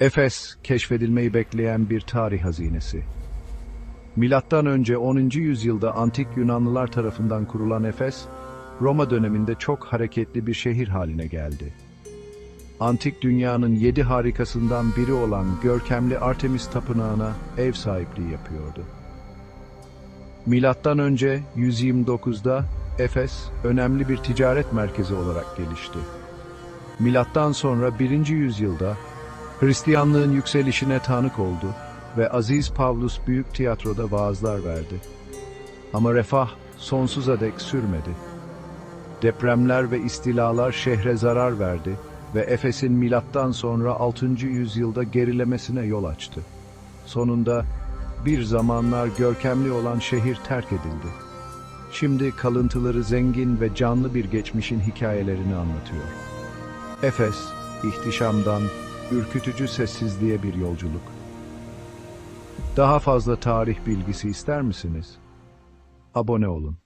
Efes, keşfedilmeyi bekleyen bir tarih hazinesi. Milattan önce 10. yüzyılda antik Yunanlılar tarafından kurulan Efes, Roma döneminde çok hareketli bir şehir haline geldi. Antik dünyanın yedi harikasından biri olan görkemli Artemis Tapınağı'na ev sahipliği yapıyordu. Milattan önce 129'da Efes önemli bir ticaret merkezi olarak gelişti. Milattan sonra 1. yüzyılda Hristiyanlığın yükselişine tanık oldu ve Aziz Pavlus Büyük Tiyatro'da vaazlar verdi. Ama refah sonsuza dek sürmedi. Depremler ve istilalar şehre zarar verdi ve Efes'in milattan sonra 6. yüzyılda gerilemesine yol açtı. Sonunda bir zamanlar görkemli olan şehir terk edildi. Şimdi kalıntıları zengin ve canlı bir geçmişin hikayelerini anlatıyor. Efes, ihtişamdan ürkütücü sessizliğe bir yolculuk. Daha fazla tarih bilgisi ister misiniz? Abone olun.